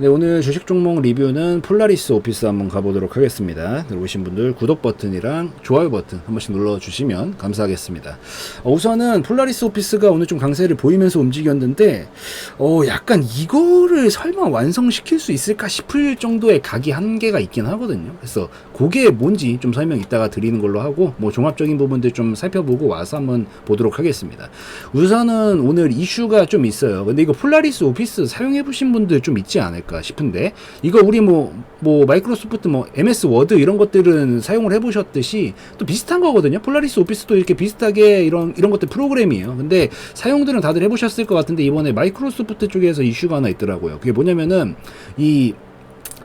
네, 오늘 주식 종목 리뷰는 폴라리스 오피스 한번 가보도록 하겠습니다. 들어오신 분들 구독 버튼이랑 좋아요 버튼 한 번씩 눌러주시면 감사하겠습니다. 어, 우선은 폴라리스 오피스가 오늘 좀 강세를 보이면서 움직였는데, 어, 약간 이거를 설마 완성시킬 수 있을까 싶을 정도의 각이 한계가 있긴 하거든요. 그래서 그게 뭔지 좀 설명 이따가 드리는 걸로 하고, 뭐 종합적인 부분들 좀 살펴보고 와서 한번 보도록 하겠습니다. 우선은 오늘 이슈가 좀 있어요. 근데 이거 폴라리스 오피스 사용해보신 분들 좀 있지 않을까 싶은데, 이거 우리 뭐, 뭐 마이크로소프트 뭐 MS 워드 이런 것들은 사용을 해보셨듯이 또 비슷한 거거든요. 폴라리스 오피스도 이렇게 비슷하게 이런, 이런 것들 프로그램이에요. 근데 사용들은 다들 해보셨을 것 같은데 이번에 마이크로소프트 쪽에서 이슈가 하나 있더라고요. 그게 뭐냐면은 이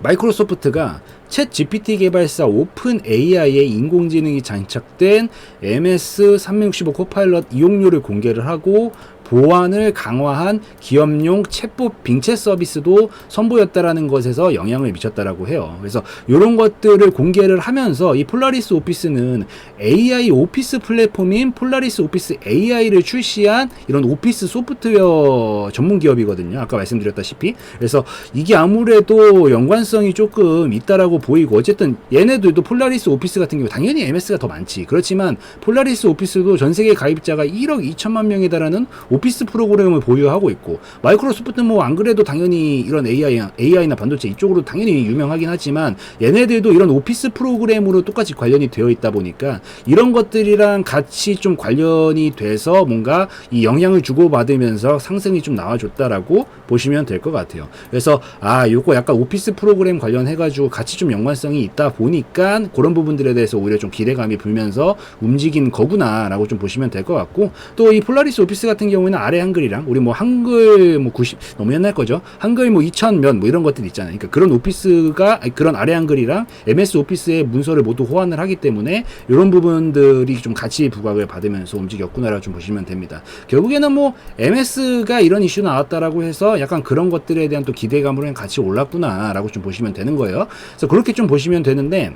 마이크로소프트가 챗 GPT 개발사 오픈 AI의 인공지능이 장착된 MS365 코파일럿 이용료를 공개를 하고 보안을 강화한 기업용 챗봇 빙챗 서비스도 선보였다라는 것에서 영향을 미쳤다라고 해요. 그래서 이런 것들을 공개를 하면서 이 폴라리스 오피스는 AI 오피스 플랫폼인 폴라리스 오피스 AI를 출시한 이런 오피스 소프트웨어 전문 기업이거든요. 아까 말씀드렸다시피. 그래서 이게 아무래도 연관성이 조금 있다라고 보이고 어쨌든 얘네들도 폴라리스 오피스 같은 경우 당연히 MS가 더 많지. 그렇지만 폴라리스 오피스도 전 세계 가입자가 1억 2천만 명에 달하는 오피스 프로그램을 보유하고 있고 마이크로소프트는 뭐 안 그래도 당연히 이런 AI, AI나 반도체 이쪽으로 당연히 유명하긴 하지만 얘네들도 이런 오피스 프로그램으로 똑같이 관련이 되어 있다 보니까 이런 것들이랑 같이 좀 관련이 돼서 뭔가 이 영향을 주고받으면서 상승이 좀 나와줬다라고 보시면 될 것 같아요. 그래서 아 요거 약간 오피스 프로그램 관련해가지고 같이 좀 연관성이 있다 보니까 그런 부분들에 대해서 오히려 좀 기대감이 불면서 움직인 거구나라고 좀 보시면 될 것 같고 또 이 폴라리스 오피스 같은 경우 에는 아래 한글이랑 우리 뭐 한글 뭐 90 너무 옛날 거죠. 한글 뭐 2000면 뭐 이런 것들 있잖아요. 그러니까 그런 오피스가 그런 아래 한글이랑 MS 오피스의 문서를 모두 호환을 하기 때문에 이런 부분들이 좀 같이 부각을 받으면서 움직였구나라고 좀 보시면 됩니다. 결국에는 뭐 MS가 이런 이슈 나왔다라고 해서 약간 그런 것들에 대한 또 기대감으로 같이 올랐구나라고 좀 보시면 되는 거예요. 그래서 그렇게 좀 보시면 되는데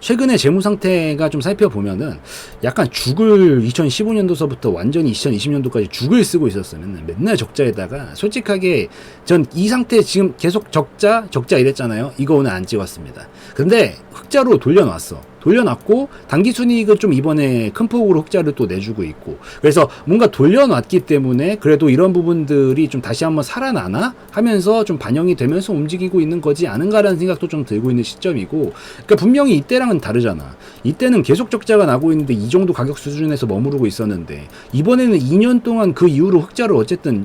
최근에 재무 상태가 좀 살펴보면은 약간 죽을 2015년도서부터 완전히 2020년도까지 죽을 쓰고 있었어요. 맨날, 맨날 적자에다가 솔직하게 전 이 상태 지금 계속 적자 적자 이랬잖아요. 이거 오늘 안 찍었습니다. 근데 흑자로 돌려놨어. 돌려놨고 단기 순이익을 좀 이번에 큰 폭으로 흑자를 또 내주고 있고. 그래서 뭔가 돌려놨기 때문에 그래도 이런 부분들이 좀 다시 한번 살아나나 하면서 좀 반영이 되면서 움직이고 있는 거지 않은가라는 생각도 좀 들고 있는 시점이고. 그러니까 분명히 이때랑은 다르잖아. 이때는 계속 적자가 나고 있는데 이 정도 가격 수준에서 머무르고 있었는데 이번에는 2년 동안 그 이후로 흑자를 어쨌든 유-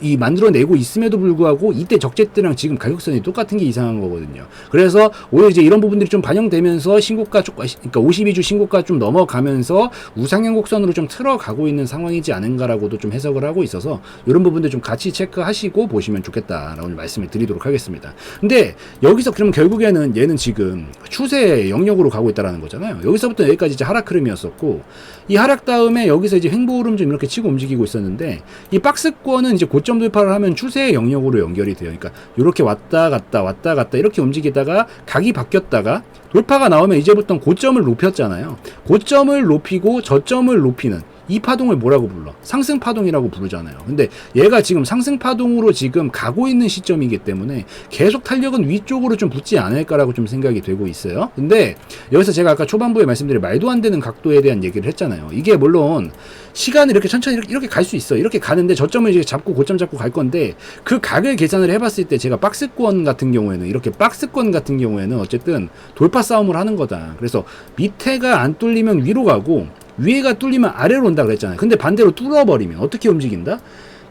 이 만들어내고 있음에도 불구하고 이때 적재 때랑 지금 가격선이 똑같은 게 이상한 거거든요. 그래서 오히려 이제 이런 부분들이 좀 반영되면서 신고가 쪽 그러니까 52주 신고가 좀 넘어가면서 우상향 곡선으로 좀 틀어가고 있는 상황이지 않은가라고도 좀 해석을 하고 있어서 이런 부분들 좀 같이 체크하시고 보시면 좋겠다라고 말씀을 드리도록 하겠습니다. 근데 여기서 그러면 결국에는 얘는 지금 추세 영역으로 가고 있다라는 거잖아요. 여기서부터 여기까지 이제 하락 흐름이었었고 이 하락 다음에 여기서 이제 횡보 흐름 좀 이렇게 치고 움직이고 있었는데 이 박스권은 이제 고점 돌파를 하면 추세의 영역으로 연결이 돼요. 그러니까 이렇게 왔다 갔다 왔다 갔다 이렇게 움직이다가 각이 바뀌었다가 돌파가 나오면 이제부터 고점을 높였잖아요. 고점을 높이고 저점을 높이는 이 파동을 뭐라고 불러? 상승 파동이라고 부르잖아요. 근데 얘가 지금 상승 파동으로 지금 가고 있는 시점이기 때문에 계속 탄력은 위쪽으로 좀 붙지 않을까라고 좀 생각이 되고 있어요. 근데 여기서 제가 아까 초반부에 말씀드린 말도 안 되는 각도에 대한 얘기를 했잖아요. 이게 물론 시간을 이렇게 천천히 이렇게, 이렇게 갈 수 있어. 이렇게 가는데 저점을 이제 잡고 고점 잡고 갈 건데 그 각을 계산을 해봤을 때 제가 박스권 같은 경우에는 이렇게 박스권 같은 경우에는 어쨌든 돌파 싸움을 하는 거다. 그래서 밑에가 안 뚫리면 위로 가고 위에가 뚫리면 아래로 온다 그랬잖아요. 근데 반대로 뚫어버리면 어떻게 움직인다?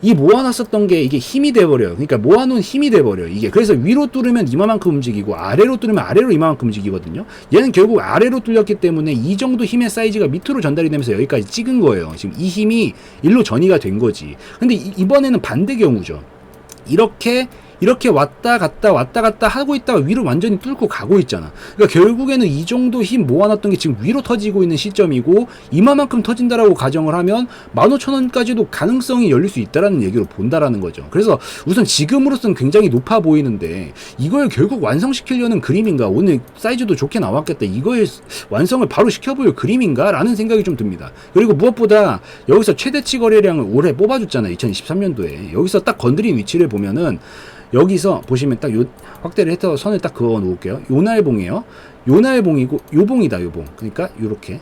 이 모아놨었던 게 이게 힘이 돼버려요. 그러니까 모아놓은 힘이 돼버려요. 이게 그래서 위로 뚫으면 이만큼 움직이고 아래로 뚫으면 아래로 이만큼 움직이거든요. 얘는 결국 아래로 뚫렸기 때문에 이 정도 힘의 사이즈가 밑으로 전달이 되면서 여기까지 찍은 거예요. 지금 이 힘이 일로 전이가 된 거지. 근데 이- 이번에는 반대 경우죠. 이렇게 이렇게 왔다 갔다 왔다 갔다 하고 있다가 위로 완전히 뚫고 가고 있잖아. 그러니까 결국에는 이 정도 힘 모아놨던 게 지금 위로 터지고 있는 시점이고 이만큼 터진다라고 가정을 하면 15,000원까지도 가능성이 열릴 수 있다라는 얘기로 본다라는 거죠. 그래서 우선 지금으로서는 굉장히 높아 보이는데 이걸 결국 완성시키려는 그림인가? 오늘 사이즈도 좋게 나왔겠다. 이거의 완성을 바로 시켜볼 그림인가? 라는 생각이 좀 듭니다. 그리고 무엇보다 여기서 최대치 거래량을 올해 뽑아줬잖아요. 2023년도에. 여기서 딱 건드린 위치를 보면은 여기서 보시면 딱 요 확대를 해서 선을 딱 그어 놓을게요. 요 날봉이에요. 요 날봉이고 요 봉이다 요 봉. 그러니까 요렇게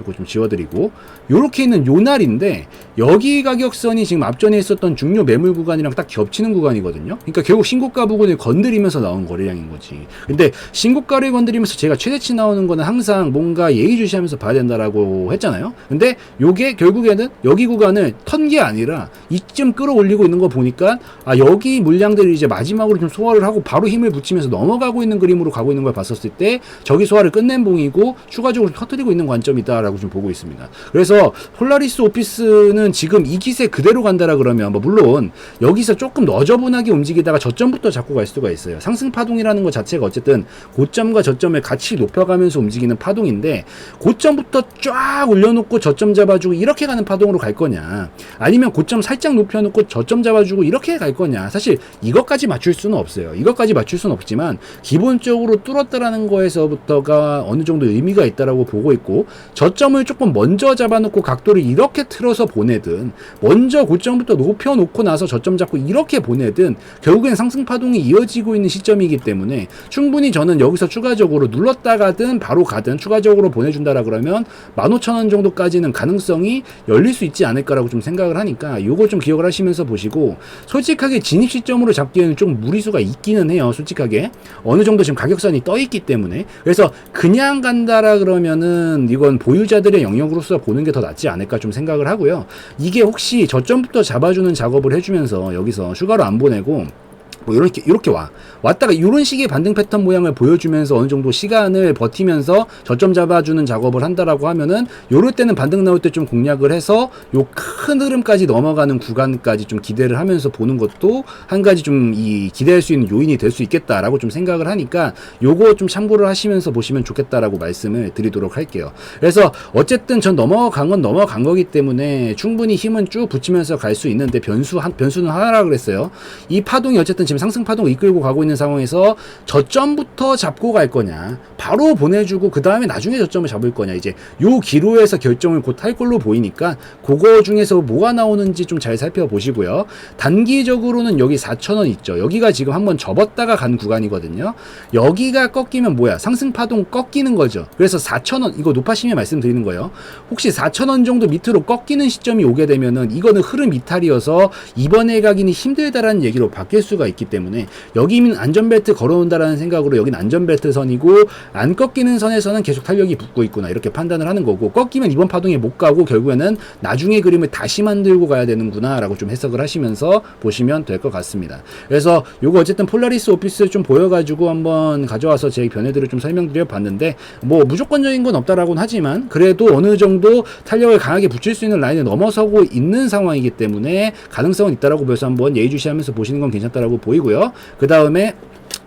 요거 좀 지워드리고 요렇게 있는 요 날인데 여기 가격선이 지금 앞전에 있었던 중요 매물 구간이랑 딱 겹치는 구간이거든요. 그러니까 결국 신고가 부분을 건드리면서 나온 거래량인 거지. 근데 신고가를 건드리면서 제가 최대치 나오는 거는 항상 뭔가 예의주시하면서 봐야 된다라고 했잖아요. 근데 요게 결국에는 여기 구간을 턴 게 아니라 이쯤 끌어올리고 있는 거 보니까 아 여기 물량들이 이제 마지막으로 좀 소화를 하고 바로 힘을 붙이면서 넘어가고 있는 그림으로 가고 있는 걸 봤었을 때 저기 소화를 끝낸 봉이고 추가적으로 터뜨리고 있는 관점이다라고 좀 보고 있습니다. 그래서 폴라리스 오피스는 지금 이 기세 그대로 간다라 그러면 뭐 물론 여기서 조금 너저분하게 움직이다가 저점부터 잡고 갈 수가 있어요. 상승 파동이라는 것 자체가 어쨌든 고점과 저점을 같이 높여가면서 움직이는 파동인데 고점부터 쫙 올려놓고 저점 잡아주고 이렇게 가는 파동으로 갈 거냐 아니면 고점 살짝 높여놓고 저점 잡아주고 이렇게 갈 거냐 사실 이것까지 맞출 수는 없어요. 이것까지 맞출 수는 없지만 기본적으로 뚫었다라는 거에서부터가 어느 정도 의미가 있다라고 보고 있고 저점 을 조금 먼저 잡아놓고 각도를 이렇게 틀어서 보내든 먼저 고점부터 높여놓고 나서 저점 잡고 이렇게 보내든 결국엔 상승 파동이 이어지고 있는 시점이기 때문에 충분히 저는 여기서 추가적으로 눌렀다 가든 바로 가든 추가적으로 보내준다라 그러면 15,000원 정도까지는 가능성이 열릴 수 있지 않을까라고 좀 생각을 하니까 요거 좀 기억을 하시면서 보시고 솔직하게 진입 시점으로 잡기에는 좀 무리수가 있기는 해요 솔직하게. 어느 정도 지금 가격선이 떠 있기 때문에. 그래서 그냥 간다라 그러면은 이건 보유 자들의 영역으로서 보는 게 더 낫지 않을까 좀 생각을 하고요. 이게 혹시 저점부터 잡아주는 작업을 해주면서 여기서 휴가로 안 보내고 뭐 이렇게 이렇게 와 왔다가 이런 식의 반등 패턴 모양을 보여주면서 어느 정도 시간을 버티면서 저점 잡아주는 작업을 한다라고 하면은 요럴 때는 반등 나올 때 좀 공략을 해서 요 큰 흐름까지 넘어가는 구간까지 좀 기대를 하면서 보는 것도 한 가지 좀 이 기대할 수 있는 요인이 될 수 있겠다라고 좀 생각을 하니까 요거 좀 참고를 하시면서 보시면 좋겠다라고 말씀을 드리도록 할게요. 그래서 어쨌든 전 넘어간 건 넘어간 거기 때문에 충분히 힘은 쭉 붙이면서 갈 수 있는데 변수 한 변수는 하나라 그랬어요. 이 파동이 어쨌든 지금 상승 파동을 이끌고 가고 있는 상황에서 저점부터 잡고 갈 거냐, 바로 보내주고 그 다음에 나중에 저점을 잡을 거냐 이제 요 기로에서 결정을 곧 할 걸로 보이니까 그거 중에서 뭐가 나오는지 좀 잘 살펴보시고요. 단기적으로는 여기 4,000원 있죠. 여기가 지금 한번 접었다가 간 구간이거든요. 여기가 꺾이면 뭐야? 상승 파동 꺾이는 거죠. 그래서 4,000원 이거 높아시면 말씀드리는 거예요. 혹시 4,000원 정도 밑으로 꺾이는 시점이 오게 되면은 이거는 흐름 이탈이어서 이번에 가기는 힘들다라는 얘기로 바뀔 수가 있기 때문에 여기는 안전벨트 걸어온다라는 생각으로 여기는 안전벨트 선이고 안 꺾이는 선에서는 계속 탄력이 붙고 있구나 이렇게 판단을 하는 거고 꺾이면 이번 파동에 못 가고 결국에는 나중에 그림을 다시 만들고 가야 되는구나라고 좀 해석을 하시면서 보시면 될 것 같습니다. 그래서 요거 어쨌든 폴라리스 오피스 좀 보여가지고 한번 가져와서 제 변해들을 좀 설명드려 봤는데 뭐 무조건적인 건 없다라고는 하지만 그래도 어느 정도 탄력을 강하게 붙일 수 있는 라인을 넘어서고 있는 상황이기 때문에 가능성은 있다라고 보여서 한번 예의주시하면서 보시는 건 괜찮다라고 보 이고요. 그 다음에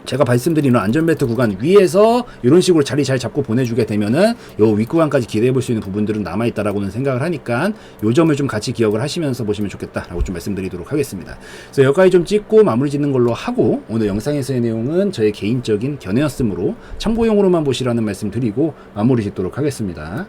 제가 말씀드리는 안전벨트 구간 위에서 이런 식으로 자리 잘 잡고 보내주게 되면은 요 윗구간까지 기대해 볼 수 있는 부분들은 남아 있다라고는 생각을 하니까 요 점을 좀 같이 기억을 하시면서 보시면 좋겠다라고 좀 말씀드리도록 하겠습니다. 그래서 여기까지 좀 찍고 마무리 짓는 걸로 하고 오늘 영상에서의 내용은 저의 개인적인 견해였으므로 참고용으로만 보시라는 말씀 드리고 마무리 짓도록 하겠습니다.